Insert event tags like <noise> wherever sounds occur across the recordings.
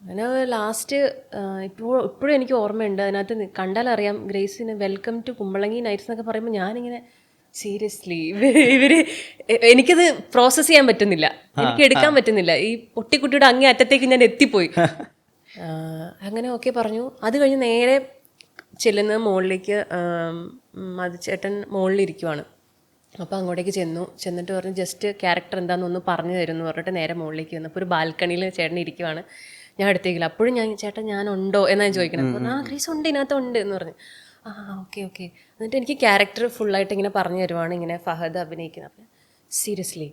അങ്ങനെ ലാസ്റ്റ് ഇപ്പോൾ ഇപ്പോഴും എനിക്ക് ഓർമ്മയുണ്ട്. അതിനകത്ത് കണ്ടാൽ കണ്ടാലറിയാം ഗ്രേസിന് വെൽക്കം ടു കുമ്പളങ്ങി നൈറ്റ്സ് എന്നൊക്കെ പറയുമ്പോൾ ഞാനിങ്ങനെ സീരിയസ്ലി ഇവർ എ- എനിക്കത് പ്രോസസ് ചെയ്യാൻ പറ്റുന്നില്ല. എനിക്ക് എടുക്കാൻ പറ്റുന്നില്ല. ഈ പൊട്ടിക്കുട്ടിയുടെ അങ്ങേ അറ്റത്തേക്ക് ഞാൻ എത്തിപ്പോയി. <laughs> അങ്ങനെ ഓക്കെ പറഞ്ഞു. അത് കഴിഞ്ഞ് നേരെ ചെല്ലുന്ന മുകളിലേക്ക് മതിച്ചേട്ടൻ മുകളിലിരിക്കുവാണ് അപ്പോൾ അങ്ങോട്ടേക്ക് ചെന്നു. ചെന്നിട്ട് പറഞ്ഞു ജസ്റ്റ് ക്യാരക്ടർ എന്താണെന്ന് ഒന്ന് പറഞ്ഞു തരുമെന്ന് പറഞ്ഞിട്ട് നേരെ മുകളിലേക്ക് വന്നു. അപ്പോൾ ഒരു ബാൽക്കണിയിൽ ചേട്ടൻ ഇരിക്കുവാണ്. ഞാൻ എടുത്തേക്കില്ല. അപ്പോഴും ഞാൻ ചേട്ടാ ഞാൻ ഉണ്ടോ എന്നാണ് ചോദിക്കണം അപ്പോൾ ആ ഗ്രീസ് ഉണ്ട് ഇതിനകത്ത് ഉണ്ട് എന്ന് പറഞ്ഞു. ആ ഓക്കെ ഓക്കെ എന്നിട്ട് എനിക്ക് ക്യാരക്ടർ ഫുള്ളായിട്ട് ഇങ്ങനെ പറഞ്ഞു തരുവാണ് ഇങ്ങനെ ഫഹദ് അഭിനയിക്കുന്ന അപ്പം സീരിയസ്ലി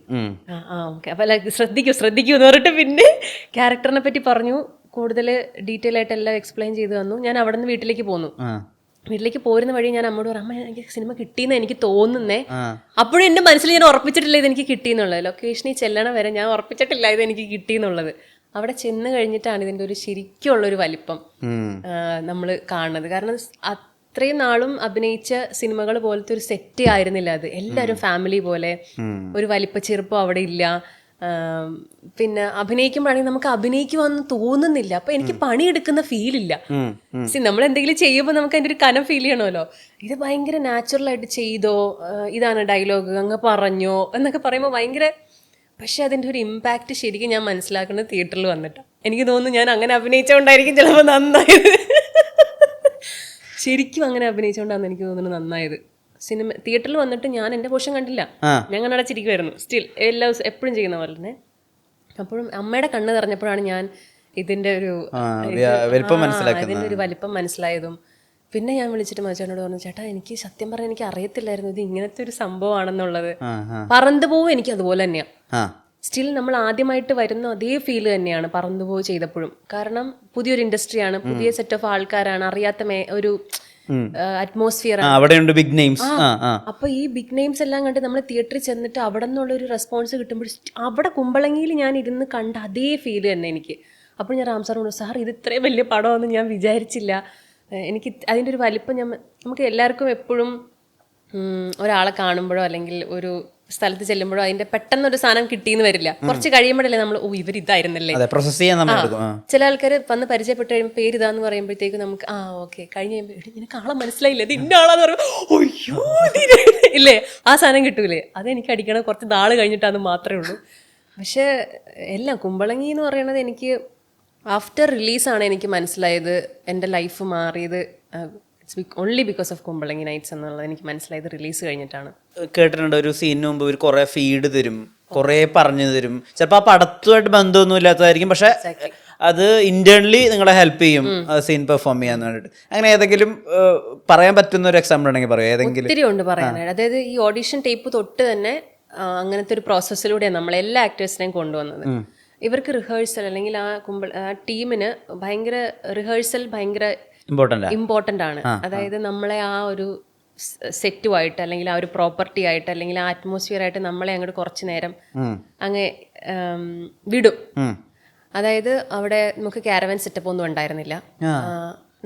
ആ ആ ഓക്കെ അപ്പം ലൈക്ക് ശ്രദ്ധിക്കൂ ശ്രദ്ധിക്കൂ എന്ന് പറഞ്ഞിട്ട് പിന്നെ ക്യാരക്ടറിനെ പറ്റി പറഞ്ഞു. കൂടുതൽ ഡീറ്റെയിൽ ആയിട്ട് എല്ലാം എക്സ്പ്ലെയിൻ ചെയ്തു തന്നു. ഞാൻ അവിടെ നിന്ന് വീട്ടിലേക്ക് പോന്നു. വീട്ടിലേക്ക് പോരുന്ന വഴി ഞാൻ അമ്മയോട് പറഞ്ഞു അമ്മ എനിക്ക് സിനിമ കിട്ടിയെന്ന് എനിക്ക് തോന്നുന്നേ. അപ്പോഴും എന്റെ മനസ്സിൽ ഞാൻ ഉറപ്പിച്ചിട്ടില്ല ഇത് എനിക്ക് കിട്ടിയെന്നുള്ളത് ലൊക്കേഷനിൽ ചെല്ലണ വരെ ഞാൻ ഉറപ്പിച്ചിട്ടില്ല ഇത് എനിക്ക് കിട്ടിയെന്നുള്ളത് അവിടെ ചെന്ന് കഴിഞ്ഞിട്ടാണ് ഇതിന്റെ ഒരു ശരിക്കുള്ളൊരു വലിപ്പം നമ്മൾ കാണുന്നത്. കാരണം അത്രയും നാളും അഭിനയിച്ച സിനിമകൾ പോലത്തെ ഒരു സെറ്റ് ആയിരുന്നില്ല അത്. എല്ലാവരും ഫാമിലി പോലെ ഒരു വലിപ്പ ചെറുപ്പം അവിടെ ഇല്ല. പിന്നെ അഭിനയിക്കുമ്പോഴാണെങ്കിൽ നമുക്ക് അഭിനയിക്കുവാന്ന് തോന്നുന്നില്ല. അപ്പൊ എനിക്ക് പണിയെടുക്കുന്ന ഫീൽ ഇല്ല. നമ്മൾ എന്തെങ്കിലും ചെയ്യുമ്പോൾ നമുക്ക് അതിന്റെ ഒരു കനം ഫീൽ ചെയ്യണമല്ലോ. ഇത് ഭയങ്കര നാച്ചുറൽ ആയിട്ട് ചെയ്തോ ഇതാണ് ഡയലോഗ് അങ്ങ് പറഞ്ഞോ എന്നൊക്കെ പറയുമ്പോൾ ഭയങ്കര പക്ഷെ അതിന്റെ ഒരു ഇമ്പാക്റ്റ് ശരിക്കും ഞാൻ മനസ്സിലാക്കുന്നത് തിയേറ്ററിൽ വന്നിട്ടാണ് എനിക്ക് തോന്നുന്നു ഞാൻ അങ്ങനെ അഭിനയിച്ചുകൊണ്ടായിരിക്കും ചിലപ്പോൾ നന്നായത്. ശരിക്കും അങ്ങനെ അഭിനയിച്ചുകൊണ്ടാണെന്ന് എനിക്ക് തോന്നുന്നു നന്നായത്. സിനിമ തിയേറ്ററിൽ വന്നിട്ട് ഞാൻ എന്റെ പോഷൻ കണ്ടില്ല. ഞാൻ ഞാൻ കണ്ണടച്ചിരിക്കുമായിരുന്നു സ്റ്റിൽ എല്ലാ ദിവസം എപ്പോഴും ചെയ്യുന്ന പോലെ തന്നെ. അപ്പോഴും അമ്മയുടെ കണ്ണ് നിറഞ്ഞപ്പോഴാണ് ഞാൻ ഇതിന്റെ ഒരു ഇതിന്റെ ഒരു വലിപ്പം മനസ്സിലായതും. പിന്നെ ഞാൻ വിളിച്ചിട്ട് മച്ചാനോട് പറഞ്ഞു ചേട്ടാ എനിക്ക് സത്യം പറഞ്ഞാൽ എനിക്ക് അറിയത്തില്ലായിരുന്നു ഇത് ഇങ്ങനത്തെ ഒരു സംഭവമാണെന്നുള്ളത്. പറന്നു പോവും എനിക്ക് അതുപോലെ തന്നെയാണ് സ്റ്റിൽ നമ്മൾ ആദ്യമായിട്ട് വരുന്ന അതേ ഫീൽ തന്നെയാണ് പറന്നു പോവ് ചെയ്തപ്പോഴും. കാരണം പുതിയൊരു ഇൻഡസ്ട്രിയാണ് പുതിയ സെറ്റ് ഓഫ് ആൾക്കാരാണ് അറിയാത്ത ഒരു അറ്റ്മോസ്ഫിയർ അവിടെയുണ്ട് ബിഗ് നെയിംസ് അപ്പൊ ഈ ബിഗ് നെയിംസ് എല്ലാം കണ്ട് നമ്മൾ തിയേറ്ററിൽ ചെന്നിട്ട് അവിടെ നിന്നുള്ള ഒരു റെസ്പോൺസ് കിട്ടുമ്പോൾ അവിടെ കുമ്പളങ്ങിയിൽ ഞാൻ ഇരുന്ന് കണ്ട അതേ ഫീൽ തന്നെ എനിക്ക്. അപ്പോൾ ഞാൻ റാം സാറിനോട് സാർ ഇത് ഇത്രയും വലിയ പടമൊന്നും ഞാൻ വിചാരിച്ചില്ല. എനിക്ക് അതിന്റെ ഒരു വലിപ്പം ഞാൻ നമുക്ക് എല്ലാവർക്കും എപ്പോഴും ഒരാളെ കാണുമ്പോഴോ അല്ലെങ്കിൽ ഒരു സ്ഥലത്ത് ചെല്ലുമ്പോഴോ അതിന്റെ പെട്ടെന്ന് ഒരു സാധനം കിട്ടിയെന്ന് വരില്ല. കുറച്ച് കഴിയുമ്പോഴല്ലേ നമ്മൾ ഓ ഇവർ ഇതായിരുന്നല്ലേ പ്രോസസ് ചെയ്യാൻ നമ്മൾ ചില ആൾക്കാർ വന്ന് പരിചയപ്പെട്ട് കഴിയുമ്പോൾ പേര് ഇതാന്ന് പറയുമ്പോഴത്തേക്ക് നമുക്ക് ആ ഓക്കെ. കഴിഞ്ഞ് കഴിയുമ്പോൾ നിനക്ക് ആളെ മനസ്സിലായില്ല? ഇത് ഇന്ന ആളാന്ന് പറയുമ്പോൾ അയ്യോ ഇല്ലേ? ആ സാധനം കിട്ടൂലേ? അതെനിക്ക് അടിക്കണം. കുറച്ച് നാൾ കഴിഞ്ഞിട്ടാന്ന് മാത്രമേ ഉള്ളൂ. പക്ഷേ എല്ലാം കുമ്പളങ്ങി എന്ന് പറയുന്നത് എനിക്ക് ആഫ്റ്റർ റിലീസാണ് എനിക്ക് മനസ്സിലായത്. എന്റെ ലൈഫ് മാറിയത്. It's only because of Kumbalangi nights എന്നുള്ളത് എനിക്ക് മനസ്സിലായത് റിലീസ് കഴിഞ്ഞിട്ടാണ്. കേട്ടിട്ടുണ്ട് ഒരു സീനിന് മുമ്പ് ഇവർ കുറെ ഫീഡ് തരും കുറെ പറഞ്ഞു തരും. ചിലപ്പോൾ ആ പടത്തുമായിട്ട് ബന്ധമൊന്നും ഇല്ലാത്തതായിരിക്കും പക്ഷെ അത് ഇന്റേണലി നിങ്ങളെ ഹെൽപ്പ് ചെയ്യും സീൻ പെർഫോം ചെയ്യാൻ വേണ്ടിയിട്ട്. അങ്ങനെ ഏതെങ്കിലും പറയാൻ പറ്റുന്ന ഒരു എക്സാമ്പിൾ ഉണ്ടെങ്കിൽ പറയും. ഏതെങ്കിലും ഒത്തിരി ഉണ്ട് പറയാനായിട്ട് അതായത് ഈ ഓഡിഷൻ ടേപ്പ് തൊട്ട് തന്നെ അങ്ങനത്തെ ഒരു പ്രോസസ്സിലൂടെയാണ് നമ്മൾ എല്ലാ ആക്ടേഴ്സിനെയും കൊണ്ടുവന്നത്. ഇവർക്ക് റിഹേഴ്സൽ അല്ലെങ്കിൽ ആ കുമ്പൾ ആ ടീമിന് ഭയങ്കര റിഹേഴ്സൽ ഭയങ്കര ഇമ്പോർട്ടന്റ് ആണ്. അതായത് നമ്മളെ ആ ഒരു സെറ്റുമായിട്ട് അല്ലെങ്കിൽ ആ ഒരു പ്രോപ്പർട്ടി ആയിട്ട് അല്ലെങ്കിൽ ആ അറ്റ്മോസ്ഫിയർ ആയിട്ട് നമ്മളെ അങ്ങോട്ട് കുറച്ച് നേരം അങ്ങ് വിടും. അതായത് അവിടെ നമുക്ക് കാരവൻ സെറ്റപ്പ് ഒന്നും ഉണ്ടായിരുന്നില്ല.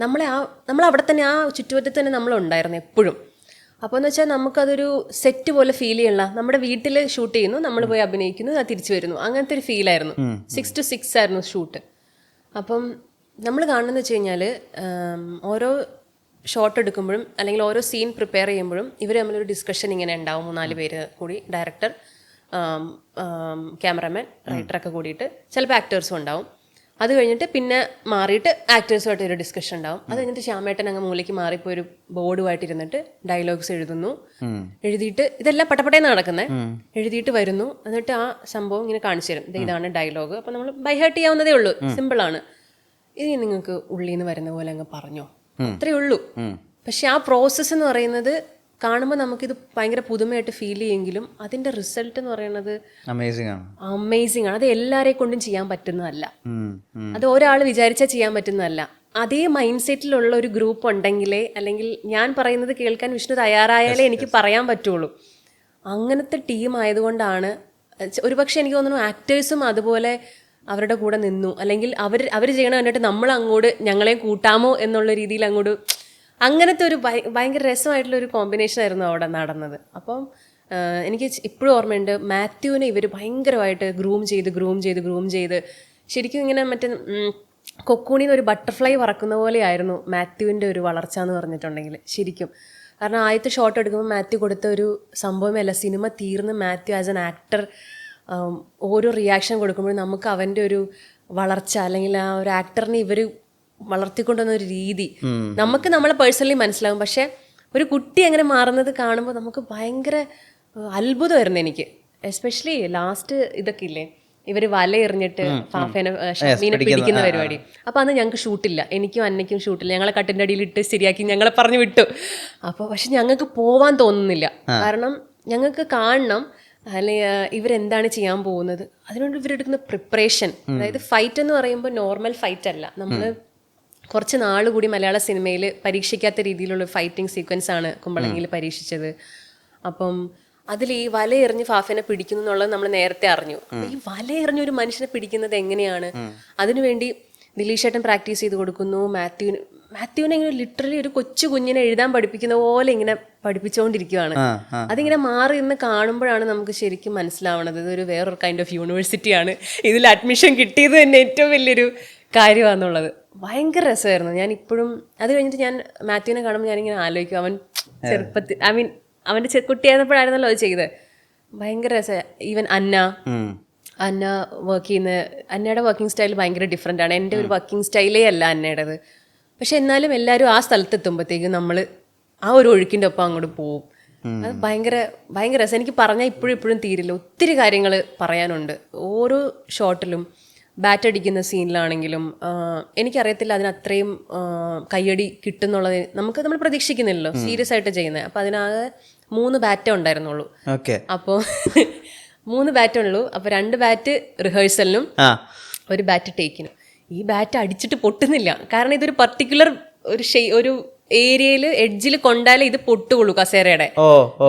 നമ്മളെ ആ നമ്മൾ അവിടെ തന്നെ ആ ചുറ്റുപറ്റത്ത് തന്നെ നമ്മൾ ഉണ്ടായിരുന്നു എപ്പോഴും. അപ്പോൾ എന്ന് വെച്ചാൽ നമുക്കതൊരു സെറ്റ് പോലെ ഫീൽ ചെയ്യണം നമ്മുടെ വീട്ടിൽ ഷൂട്ട് ചെയ്യുന്നു നമ്മൾ പോയി അഭിനയിക്കുന്നു അത് തിരിച്ചു വരുന്നു. അങ്ങനത്തെ ഒരു ഫീലായിരുന്നു സിക്സ് ടു സിക്സ് ആയിരുന്നു ഷൂട്ട് അപ്പം നമ്മൾ കാണുന്നത് വെച്ച് കഴിഞ്ഞാൽ ഓരോ ഷോട്ട് എടുക്കുമ്പോഴും അല്ലെങ്കിൽ ഓരോ സീൻ പ്രിപ്പയർ ചെയ്യുമ്പോഴും ഇവർ തമ്മിലൊരു ഡിസ്കഷൻ ഇങ്ങനെ ഉണ്ടാവും. മൂന്നാൽ പേര് കൂടി ഡയറക്ടർ ക്യാമറമാൻ റൈറ്ററൊക്കെ കൂടിയിട്ട്. ചിലപ്പോൾ ആക്ടേഴ്സും ഉണ്ടാവും. അത് കഴിഞ്ഞിട്ട് പിന്നെ മാറിയിട്ട് ആക്ടേഴ്സുമായിട്ട് ഒരു ഡിസ്കഷൻ ഉണ്ടാവും. അത് കഴിഞ്ഞിട്ട് ശ്യാമേട്ടൻ അങ്ങ് മൂലയ്ക്ക് മാറിപ്പോയി ഒരു ബോർഡുമായിട്ട് ഇരുന്നിട്ട് ഡയലോഗ്സ് എഴുതുന്നു. എഴുതിയിട്ട് ഇതെല്ലാം പട്ടപ്പട്ടേന്ന് നടക്കുന്നത് എഴുതിയിട്ട് വരുന്നു. എന്നിട്ട് ആ സംഭവം ഇങ്ങനെ കാണിച്ചു തരും. ഇതാണ് ഡയലോഗ് അപ്പം നമ്മൾ ബൈഹേർട്ട് ചെയ്യാവുന്നതേ ഉള്ളൂ. സിമ്പിളാണ് ഇത് നിങ്ങൾക്ക് ഉള്ളിൽ നിന്ന് വരുന്ന പോലെ അങ്ങ് പറഞ്ഞോ? അത്രേ ഉള്ളൂ. പക്ഷെ ആ പ്രോസസ്സ് എന്ന് പറയുന്നത് കാണുമ്പോൾ നമുക്കിത് ഭയങ്കര പുതുമയായിട്ട് ഫീൽ ചെയ്യുമെങ്കിലും അതിന്റെ റിസൾട്ട് എന്ന് പറയുന്നത് അമേസിംഗ് ആണ്. അമേസിംഗ് ആണ്. അത് എല്ലാരെ കൊണ്ടും ചെയ്യാൻ പറ്റുന്നതല്ല. അത് ഒരാൾ വിചാരിച്ചാൽ ചെയ്യാൻ പറ്റുന്നതല്ല. അതേ മൈൻഡ് സെറ്റിലുള്ള ഒരു ഗ്രൂപ്പ് ഉണ്ടെങ്കിലേ അല്ലെങ്കിൽ ഞാൻ പറയുന്നത് കേൾക്കാൻ വിഷ്ണു തയ്യാറായാലേ എനിക്ക് പറയാൻ പറ്റുള്ളൂ. അങ്ങനത്തെ ടീം ആയതുകൊണ്ടാണ് ഒരുപക്ഷെ എനിക്ക് തോന്നുന്നു ആക്ടേഴ്സും അതുപോലെ അവരുടെ കൂടെ നിന്നു. അല്ലെങ്കിൽ അവർ അവർ ചെയ്യണ കണ്ടിട്ട് നമ്മൾ അങ്ങോട്ട് ഞങ്ങളെ കൂട്ടാമോ എന്നുള്ള രീതിയിൽ അങ്ങോട്ട് അങ്ങനത്തെ ഒരു ഭയ- ഭയങ്കര രസമായിട്ടുള്ള ഒരു കോമ്പിനേഷൻ ആയിരുന്നു അവിടെ നടന്നത്. അപ്പം എനിക്ക് ഇപ്പോഴും ഓർമ്മയുണ്ട് മാത്യുവിനെ ഇവർ ഭയങ്കരമായിട്ട് ഗ്രൂം ചെയ്ത് ഗ്രൂം ചെയ്ത് ഗ്രൂം ചെയ്ത് ശരിക്കും ഇങ്ങനെ മറ്റേ കൊക്കൂണിൽ നിന്ന് ഒരു ബട്ടർഫ്ലൈ പറക്കുന്ന പോലെയായിരുന്നു മാത്യുവിന്റെ ഒരു വളർച്ച എന്ന് പറഞ്ഞിട്ടുണ്ടെങ്കിൽ ശരിക്കും. കാരണം ആദ്യത്തെ ഷോട്ട് എടുക്കുമ്പോൾ മാത്യു കൊടുത്ത ഒരു സംഭവമല്ല സിനിമ തീർന്ന് മാത്യു ആസ് എൻ ആക്ടർ ഓരോ റിയാക്ഷൻ കൊടുക്കുമ്പോഴും നമുക്ക് അവന്റെ ഒരു വളർച്ച അല്ലെങ്കിൽ ആ ഒരു ആക്ടറിനെ ഇവർ വളർത്തിക്കൊണ്ടുവന്ന ഒരു രീതി. നമുക്ക് നമ്മളെ പേഴ്സണലി മനസ്സിലാകും പക്ഷേ ഒരു കുട്ടി അങ്ങനെ മാറുന്നത് കാണുമ്പോൾ നമുക്ക് ഭയങ്കര അത്ഭുതമായിരുന്നു എനിക്ക്. എസ്പെഷ്യലി ലാസ്റ്റ് ഇതൊക്കെ ഇല്ലേ? ഇവർ വല എറിഞ്ഞിട്ട് ഫാഫേനെ ഷമീനെ പിടിക്കുന്ന പരിപാടി. അപ്പൊ അന്ന് ഞങ്ങൾക്ക് ഷൂട്ടില്ല. എനിക്കും അന്നയ്ക്കും ഷൂട്ടില്ല. ഞങ്ങളെ കട്ടിന്റെ അടിയിൽ ഇട്ട് ശരിയാക്കി ഞങ്ങളെ പറഞ്ഞു വിട്ടു. അപ്പോൾ പക്ഷെ ഞങ്ങൾക്ക് പോവാൻ തോന്നുന്നില്ല. കാരണം ഞങ്ങൾക്ക് കാണണം. അല്ലെങ്കിൽ ഇവരെന്താണ് ചെയ്യാൻ പോകുന്നത്? അതിനുവേണ്ടി ഇവരെടുക്കുന്ന പ്രിപ്പറേഷൻ അതായത് ഫൈറ്റ് എന്ന് പറയുമ്പോൾ നോർമൽ ഫൈറ്റ് അല്ല. നമ്മൾ കുറച്ച് നാൾ കൂടി മലയാള സിനിമയിൽ പരീക്ഷിക്കാത്ത രീതിയിലുള്ള ഫൈറ്റിംഗ് സീക്വൻസ് ആണ് കുമ്പളങ്ങിയിൽ പരീക്ഷിച്ചത്. അപ്പം അതിൽ ഈ വല എറിഞ്ഞ് ഫാഫിനെ പിടിക്കുന്നു എന്നുള്ളത് നമ്മൾ നേരത്തെ അറിഞ്ഞു. ഈ വല എറിഞ്ഞ് ഒരു മനുഷ്യനെ പിടിക്കുന്നത് എങ്ങനെയാണ്? അതിനുവേണ്ടി ദിലീഷ് ഏട്ടൻ പ്രാക്ടീസ് ചെയ്ത് കൊടുക്കുന്നു. മാത്യുവിന് മാത്യുവിനെ ഇങ്ങനെ ലിറ്ററലി ഒരു കൊച്ചു കുഞ്ഞിനെ എഴുതാൻ പഠിപ്പിക്കുന്ന പോലെ ഇങ്ങനെ പഠിപ്പിച്ചുകൊണ്ടിരിക്കുകയാണ് അതിങ്ങനെ മാറി ഇന്ന് കാണുമ്പോഴാണ് നമുക്ക് ശരിക്കും മനസ്സിലാവണത്. ഇതൊരു വേറൊരു കൈൻഡ് ഓഫ് യൂണിവേഴ്സിറ്റിയാണ് ഇതിൽ അഡ്മിഷൻ കിട്ടിയത് തന്നെ ഏറ്റവും വലിയൊരു കാര്യമാണെന്നുള്ളത്. ഭയങ്കര രസമായിരുന്നു. ഞാൻ ഇപ്പോഴും അത് കഴിഞ്ഞിട്ട് ഞാൻ മാത്യുവിനെ കാണുമ്പോൾ ഞാനിങ്ങനെ ആലോചിക്കും. അവൻ ചെറുപ്പത്തിൽ ഐ മീൻ അവന്റെ കുട്ടിയായിരുന്നപ്പോഴായിരുന്നല്ലോ അത് ചെയ്തത്. ഭയങ്കര രസ ഈവൻ അന്ന. അന്ന വർക്ക് ചെയ്യുന്ന അന്നയുടെ വർക്കിംഗ് സ്റ്റൈൽ ഭയങ്കര ഡിഫറെന്റ് ആണ്. എന്റെ ഒരു വർക്കിംഗ് സ്റ്റൈലേ അല്ല അന്നയുടേത്. പക്ഷെ എന്നാലും എല്ലാവരും ആ സ്ഥലത്തെത്തുമ്പോഴത്തേക്കും നമ്മൾ ആ ഒരു ഒഴുക്കിന്റെ ഒപ്പം അങ്ങോട്ട് പോവും. അത് ഭയങ്കര ഭയങ്കര രസം. എനിക്ക് പറഞ്ഞാൽ ഇപ്പോഴും ഇപ്പോഴും തീരില്ല. ഒത്തിരി കാര്യങ്ങൾ പറയാനുണ്ട്. ഓരോ ഷോട്ടിലും ബാറ്റ് അടിക്കുന്ന സീനിലാണെങ്കിലും എനിക്കറിയത്തില്ല അതിന് അത്രയും കയ്യടി കിട്ടുന്നുള്ളത്. നമുക്ക് നമ്മൾ പ്രതീക്ഷിക്കുന്നില്ലല്ലോ. സീരിയസ് ആയിട്ട് ചെയ്യുന്നത്. അപ്പം അതിനാകെ മൂന്ന് ബാറ്റേ ഉണ്ടായിരുന്നുള്ളൂ. ഓക്കെ. അപ്പോൾ മൂന്ന് ബാറ്റ് ഉള്ളൂ. അപ്പൊ രണ്ട് ബാറ്റ് റിഹേഴ്സലിനും ഒരു ബാറ്റ് ടേക്കിനും ഈ ബാറ്റ് അടിച്ചിട്ട് പൊട്ടുന്നില്ല. കാരണം ഇതൊരു പർട്ടിക്കുലർ ഒരു ഒരു ഏരിയയിൽ എഡ്ജിൽ കൊണ്ടാലേ ഇത് പൊട്ടുകയുള്ളൂ കസേരയുടെ.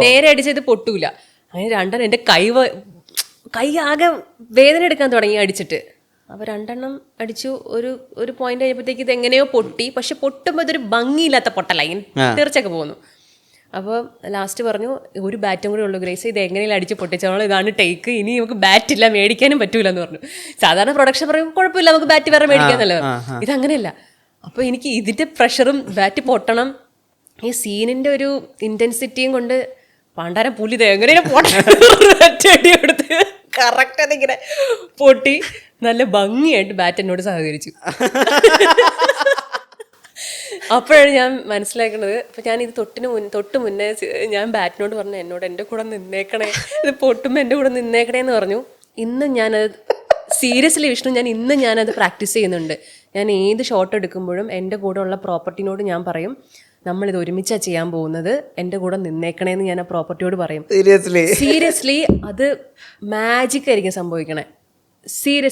നേരെ അടിച്ചത് പൊട്ടൂല. അങ്ങനെ രണ്ടെണ്ണം എന്റെ കൈ വ- കൈ ആകെ വേദന എടുക്കാൻ തുടങ്ങി അടിച്ചിട്ട്. അപ്പൊ രണ്ടെണ്ണം അടിച്ചു. ഒരു ഒരു പോയിന്റ് കഴിഞ്ഞപ്പോഴത്തേക്ക് ഇത് എങ്ങനെയോ പൊട്ടി. പക്ഷെ പൊട്ടുമ്പോൾ ഇതൊരു ഭംഗിയില്ലാത്ത പൊട്ടലായി. തീർച്ചയൊക്കെ പോകുന്നു. അപ്പോൾ ലാസ്റ്റ് പറഞ്ഞു ഒരു ബാറ്റും കൂടെ ഉള്ളൂ ഗ്രേസ് ഇത് എങ്ങനെയും അടിച്ച് പൊട്ടിച്ചോളൂ ഇതാണ് ടേക്ക് ഇനി നമുക്ക് ബാറ്റ് ഇല്ല മേടിക്കാനും പറ്റൂല എന്ന് പറഞ്ഞു. സാധാരണ പ്രൊഡക്ഷൻ പറയുമ്പോൾ കുഴപ്പമില്ല നമുക്ക് ബാറ്റ് വേറെ മേടിക്കാന്നല്ലോ ഇതങ്ങനെയല്ല. അപ്പോൾ എനിക്ക് ഇതിന്റെ പ്രഷറും ബാറ്റ് പൊട്ടണം. ഈ സീനിന്റെ ഒരു ഇന്റൻസിറ്റിയും കൊണ്ട് പണ്ടാരം പുലി എങ്ങനെയാണ് പൊട്ടി എടുത്ത് കറക്റ്റ് അതിങ്ങനെ പൊട്ടി. നല്ല ഭംഗിയായിട്ട് ബാറ്റ് എന്നോട് സഹകരിച്ചു. അപ്പോഴാണ് ഞാൻ മനസ്സിലാക്കുന്നത്. അപ്പൊ ഞാൻ ഇത് തൊട്ടിന് മുൻ തൊട്ട് മുന്നേ ഞാൻ ബാറ്റിനോട് പറഞ്ഞു എന്നോട് എന്റെ കൂടെ നിന്നേക്കണേ. ഇത് പൊട്ടുമ്പോൾ എന്റെ കൂടെ നിന്നേക്കണേ എന്ന് പറഞ്ഞു. ഇന്ന് ഞാനത് സീരിയസ്ലി വിഷ്ണു ഞാൻ ഇന്ന് ഞാനത് പ്രാക്ടീസ് ചെയ്യുന്നുണ്ട്. ഞാൻ ഏത് ഷോട്ട് എടുക്കുമ്പോഴും എന്റെ കൂടെ ഉള്ള പ്രോപ്പർട്ടിനോട് ഞാൻ പറയും നമ്മളിത് ഒരുമിച്ചാണ് ചെയ്യാൻ പോകുന്നത്. എന്റെ കൂടെ നിന്നേക്കണേന്ന് ഞാൻ ആ പ്രോപ്പർട്ടിയോട് പറയും. സീരിയസ്ലി സീരിയസ്ലി അത് മാജിക് ആയിരിക്കും സംഭവിക്കണേ. സീരിയസ്ലി